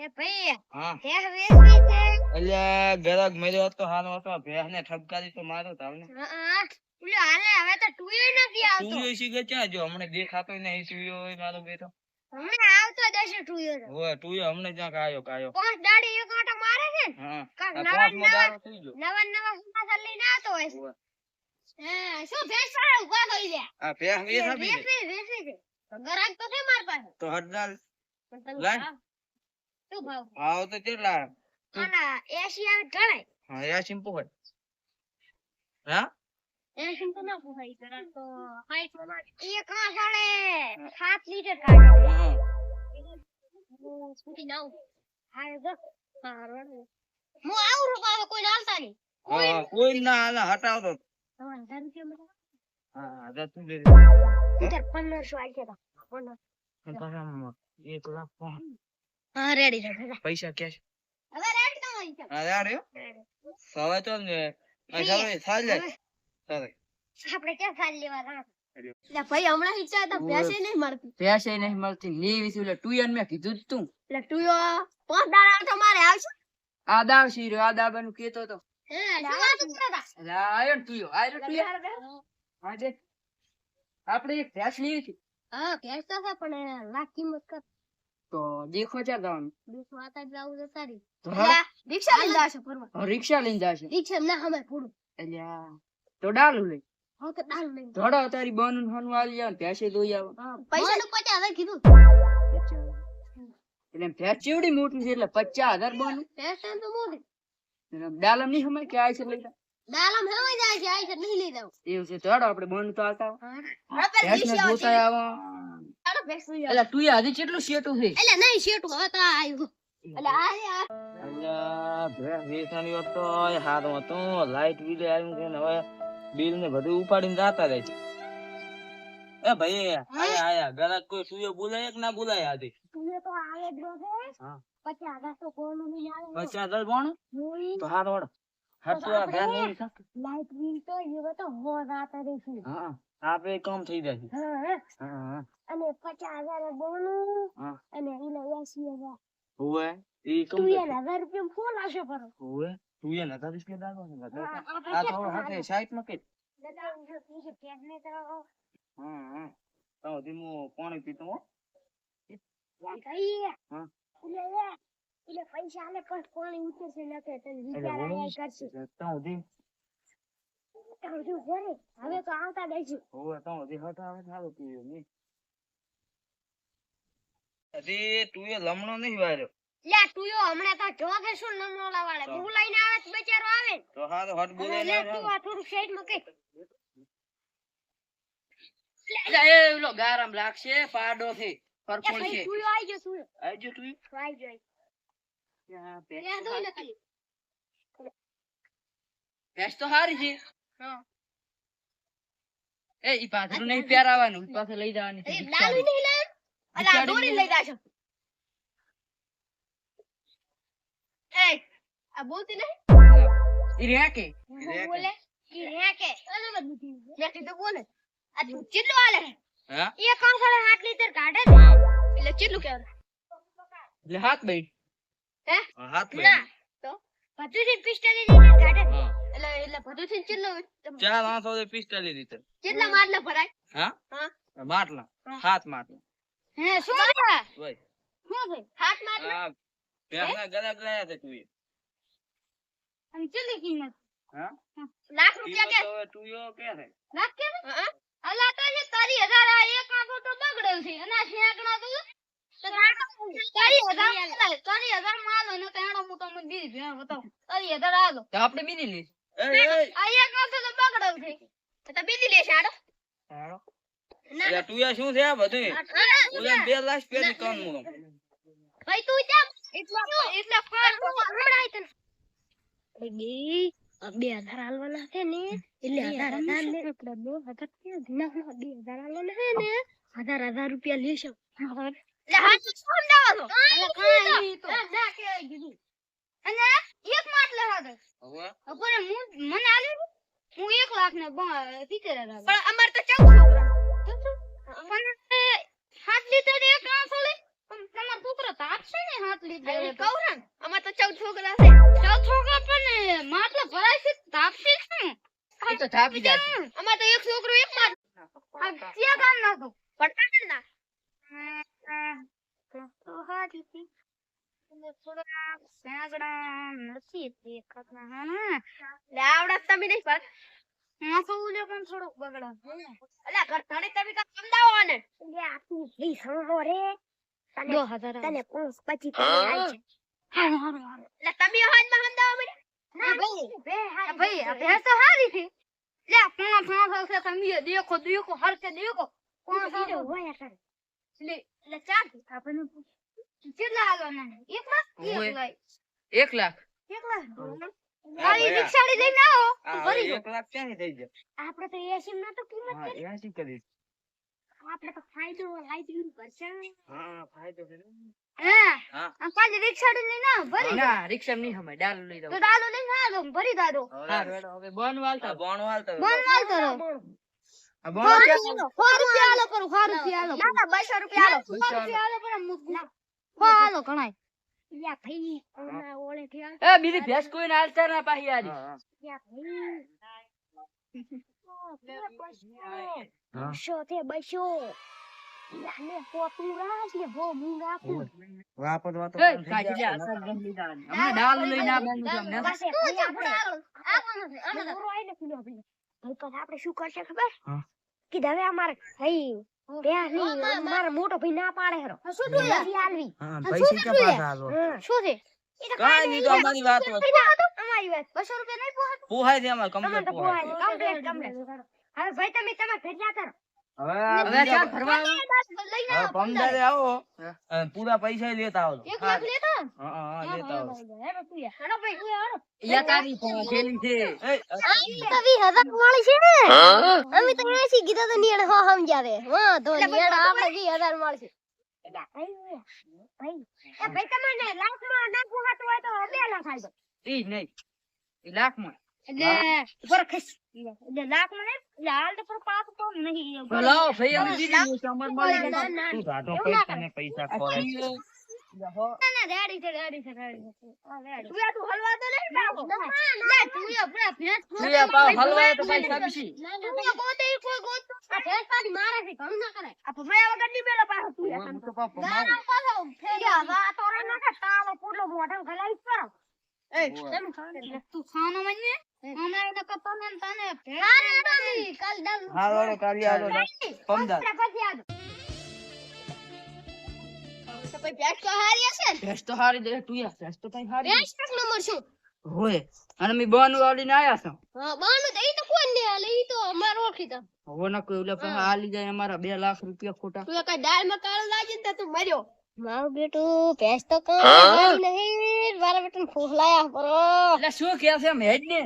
એ ભાઈ હા. ભેંસ વેચવી છે? એટલે ગરક મેર્યો હતો હાલ હતો. ભેહ ને ઠપકારી તો મારો તાવ ને હા ઓલો હાલે હવે તો ટુયો નથી આવતો. તું એસી કે ક્યાં જો હમણે દેખાતો નહીં તું હોય મારો બેટો હમણાં આવતો જશે ટુયો તો. હોય હમણે ક્યાં કાયો કાયો. પાંચ દાડી એક આંટો મારે છે હા. કાંઈક આ નવા ગયો. નવા નવા સમાચાર લઈને આવતો હોય છે. શું ભેંસ વાળા ઊભા થઈ ગયા? આ વેચ દે વેચવી વેચવી છે. તો છે માર પાસે. તો હડદાલ. ભાવ- શું ભાવ ભાવ તો કેટલા? આના એસી આવે તો ગણાય. હા યા સિમ્પુ હોય. હા? એસી તો ના પોસાય ગરાક તો માં એક આ સાડે. લીટર કાઢે સ્કૂટી ના આવું. જો. હા, હું આવું છું કોઈ નાલતા નહીં. હા કોઈ ના હાલે હટાવતો. તમારે હજાર રૂપિયા હા હા તું પંદરસો આવી ગયા પંદર. એક લાખ. હા રેડી રેડી પૈસા કેશ હવે રેડી તમારી છે. હા યાર યો. તો ને આ ચાલો એ સાલ લે. હવે. ચાલે. આપણે ક્યાં સારી લેવા એટલે ભાઈ હમણાં ઈચ્છા હતા ભેંસે નહીં મળતી. પૈસા નહીં મળતી. લેવી છે એટલે તું મેં કીધું તું. એટલે તું પાંચ દાડા તો મારે આવશે. આ દાવ શી રહ્યો આ દાબાનું કેતો તો. હે, કરતા આયો આયો હા દે આપણે એક ભેંસ લેવી હા ભેંસ તો છે પણ લાખ કિંમત કર તો દેખો ચા જવાનું બીસ માતા જ આવું સારી. રિક્ષા લઈને જશે ફરવા. રિક્ષા લઈને જાશે. રિક્ષા ના હમે પૂરું. એટલે તો ડાલુ લઈ. હા તો તારી બન હનુ આવી આવે ભેંસે દોઈ આવે. પૈસા નું પચાસ હજાર કીધું. એટલે ભેંસ ચેવડી મોટી છે એટલે પચાસ હજાર બન. ભેંસ તો મોટી. ડાલમ નહીં સમય કે આય છે લઈ. દાલમ હમે જાય છે આઈ છે નહીં લઈ જાવ એવું છે ચડો આપણે બોન તો આવતા હા. ભેંસ ને જોતા આવો. ભેંસ એટલે તું હજી કેટલું શેટું છે? એટલે નહીં શેટું હવે તો આવ્યું. એટલે આ અલ્યા ભેંસ વેચવાની હોત તો હાથમાં તો લાઈટ બિલ આવ્યું છે ને હવે બિલ ને બધું ઉપાડીને જાતા રહે છે. એ ભાઈ આયા આયા ગરાક કોઈ સુયો બોલાય કે ના બોલાય આજે? તું તો આવે જ રહો હા. પચાસ હજાર તો કોઈનું નહીં આવે પચાસ હજાર બોણ તો હાથ વળ હાથ તો આ ભેંસ નહીં થતું. લાઈટ બિલ તો એવો તો હો રાત રહેશે હા આપડે કામ થઈ જશે હા હા. પચાસ હજાર બોનું. અને એના એસી હજાર. હોવે? એ કમ તું. એને હજાર રૂપિયા ફોન આવશે પર હોવે? તું એ નતા રૂપિયા દાદો ને આ તો હાથે સાઈડમાં કે દાદા, હું તું છે, પેટને તો. હા હા તો ધીમું પાણી પીતો હો. કઈ? હા. એટલે લે, પૈસા આલે પણ પાણી ઉતરશે ન કે તને વિચાર આયા કરશે. તો ધી તો શું છે ને, હવે તો આવતા દઈશું હોવે તો ધી હટાવે સારું પીવું ની હજી તું એ લમણો નહીં વાર્યો. લે તું યો હમણે તો જોગે શું લમણો લાવાડે તો. લઈને આવે તો બચારો આવે ને. તો હટ બોલે લે તું આ થોડું સાઈડમાં કઈ. એટલે એ લો ગારામ લાગશે પાડો છે પરફોલ છે. તું આવી ગયો તું તું આવી ગયો લે દો તો ને હારી- ખાલી ભેંસ તો હારી છે. હા. એ ઈ પાથરું નહીં પહેરાવાનું પાછળ લઈ જવાની એ લાલુ નહીં લે અલા દોરી લઈ જાશો એ આ બોલતી નહીં? ઈ રહ્યા કે રે કે. બોલે કે હે કે મેં કીધું બોલે. આ તું ચિલ્લો આલે? હા? એ સાલે આઠ લીટર કાઢે છે એટલે ચેટલું કે એટલે હાથ બેઠ હે? હાથ ના. તો પચીસ પિસ્તાલીસ લીટર કાઢે. એટલે એટલે બધું ચેટલું ચાર આઠસો ને પિસ્તાલીસ લીટર કેટલા માટલા ભરાય. હા? હા. માટલા હાથ માટલા હે શું છે? શું છે? હાથ તું અને ચેટલી કિંમત? હા? લાખ રૂપિયા કે? તું યો કે છે? લાખ કે અલા તો છે તારી હજાર આ એક આંખો તો બગડ્યો છે. અને આ તો બીજી લઈશું. એ, એ, આ એક આંખો તો બગડ્યો છે. તો બીજી લેશે તું શું છે આ બધું ઓલા બે લાખ પેલી કાન મુ ભાઈ તું કેમ એટલા એટલા ફાડ હમણાં તને. બે બે હજાર હાલવાના છે ને. એટલે હજાર હજાર ને બે હજાર ક્યાં ના બે હજાર હાલવાના છે ને. હજાર હજાર રૂપિયા લેશો. એટલે હાથ ફોન દેવાનો કાઈ તો. ના કે કીધું. અને એક માટલે હાથે હવે? ઉપર હું મને આલ્યું હું એક લાખ ને હજાર પણ અમારે તો ચૌદ હાથ લીધે એક આંખો લે તમાર છોકરા તાપશે ને હાથ લીધે કહું ને અમાર તો ચૌદ છોકરા છે. ચાલ છોકરા પણ માટલા ભરાય છે તાપશે શું? એ તો થાપી જશે અમાર તો એક છોકરો એક માં આ ક્યાં ગામ નાખો? પટાણ ના. તો હાજી થી થોડા સાંગડા નથી દેખાતા. હા ને તમે નહીં પાસ હા ઉલે પણ થોડુંક બગડા? અલ્યા ઘર ધણે તમે કા સમજાવો ને દો હજાર તને પૂછ પછી તને આય છે? હારું હારું હારું. એટલે તમે હાજમાં સમજાવો મને. ના ભાઈ આ ભેંસ તો હારી છે. લે પાંચ પાંચ છે તમે દેખો દેખો હર કે દેખો. કોણ સારો હોય પાંચ લે લે ચાર આપણને કેટલા હાલવાના એક લાખ એક લાખ? એક લાખ? એક લાખ? ભાઈ, રિક્ષાડી લઈને આવો. તો ભરી એક લાખ ક્યાંથી થઈ જાય આપણે તો એસી માં તો કિંમત હા એસી કરી. આપણે તો ફાયદો લાઈટ કરશે હા ફાયદો છે હા હા. આ રિક્ષાડી લઈને આવો ભરી ના રિક્ષા નહીં હમે ડાલ લઈ તો દઉં લઈને આવો ભરી દાદો. હા હવે બોન વાલતા કરો રૂપિયા આલો કરો સો રૂપિયા આલો ના ના બસો રૂપિયા આલો સો રૂપિયા આલો પર સો આલો ઘણાય યા ભાઈ ઓના ઓળે થયા. એ બીજી ભેંસ કોઈ ના હાલતા ના પાહી હા, યા ભાઈ. તે પોતું ભો વાપર વાતો થઈ લે ડાલ તમને. આવવાનું છે આપણે શું કરશે ખબર? હા. કે હવે અમારે નહીં મારા મોટો ભાઈ ના પાડે હરો. શું નથી આલવી હા શું પૈસા થયું ક્યાં આલો શું છે? એ નહીં તો અમારી વાત અમારી વાત. બસો રૂપિયા નહીં પોહાતું? પોહાય છે અમારે તમને કમ્પ્લીટ પોહાય પોહાય કમ્પ્લેટ કમ્પ્લેટ. હવે ભાઈ તમે તમે ભેગા કરો હવે ક્યાં ફરવા પમદારે આવો હા. અને પૂરા પૈસા લેતા આવજો. એક લાખ લેતા? હા હા હા, લેતા આવજો. હેડો તું યાર. હેડો ભાઈ યા તારી પણ છે. એ, તો હજાર વાળી છે ને? અમે તો એસી કીધા તો નિયણ હો સમજાવે વાંધો નહીં હેડો આપણે વીસ હજાર મળશે ભાઈ તમને લાખમાં ના પોહાતું હોય તો બે લાખમાં ઈ નહીં. એટલે ઉપર ખસ એટલે લાખમાં એટલે હાલ તો પર પાછું તો નહીં ભલો ભાઈ અમે દીધી છે મળી તું ગાંઠો એવું તને પૈસા આ ના ના રેડી છે રેડી છે રેડી છે. આ રેડી. તું તું હલવા તો નહીં પાવો ના તું યા પૂરા ભેંસ તું યા પાવ હલવાય તો ભાઈ સબસી તું ગોતે કોઈ ગોત આ ભેંસ પાડી મારે છે ઘણું ના કરે. આ ભમયા વગરની બેલો પાછો તું હું તો પાપા ગારા પાછો. ફેર્યા વા તોરણ ના કે તાલો પૂટલો મોઢા ગલાઈ કરો. એ, તું ખાનો મને તો તો હારી હશે ને? ભેંસ તો હારી દે તું યા ભેંસ તો કઈ હારી ભેંસ નો નંબર શું? હોય અને મે બોન વાળીને આયા છો. હા બાનું તો ઈ તો કોઈ નહીં હાલે ઈ તો અમાર ઓળખીતા હવે ના કોઈ ઓલા પાસે હાલી જાય અમારા બે લાખ રૂપિયા ખોટા. તું કઈ દાળમાં કાળો લાગી ને તું મર્યો. મારું બેટું ભેંસ તો કઈ નહીં. મારા બેટા ફૂલાયા પરો એટલે શું કે છે મેજ ને.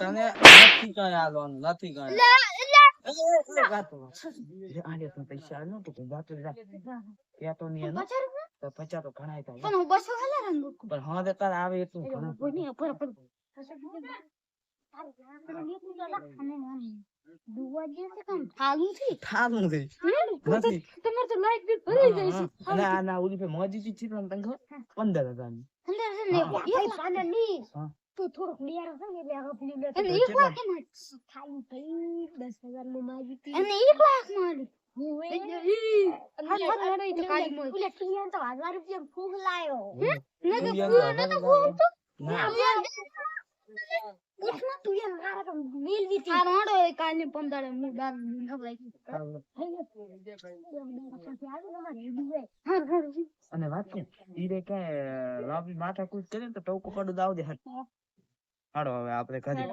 તને નથી કઈ આલવાનું નથી કઈ. હું બસો હજાર ને તે અને થોડોક લિયારો છે ને એટલે આ પેલી લે. તો એટલે એક કેટલા? લાખ એમાં ખાલી ભાઈ. દસ હજારનું માગી હતી. અને એક લાખ મારી. મારા હારું. અને વાત છે ઈ રે ક્યાંય લાંબી માથાકૂટ કરે તો ટોકો પડું દાવ દે હટ. હાલો હવે આપણે કરીએ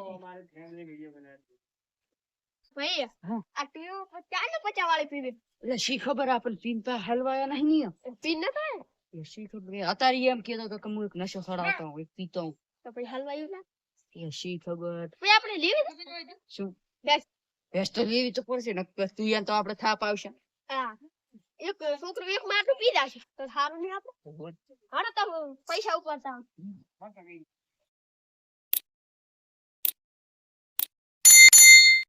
ભાઈ હા. આ ટીઓ ચાર ને પચાસ વાળી પીવી. એટલે શી ખબર આપણે પીન પા હલવાયા નહીં ની પીન ન થાય? એ શી ખબર? એ અતારી એમ કહેતો હતો કે હું એક નશો સડાવતો હું એક પીતો હું તો પછી હલવાયું ના? એ શી ખબર? પછી આપણે લેવી શું? ભેંસ. ભેંસ તો લેવી તો પડશે નકર તું યાર તો આપણે થાપ આવશે. હા. એક છોકરો એક માટલું પી જશે. તો સારું નહીં આપણે? હાલો તો પૈસા ઉપાડતા આવો.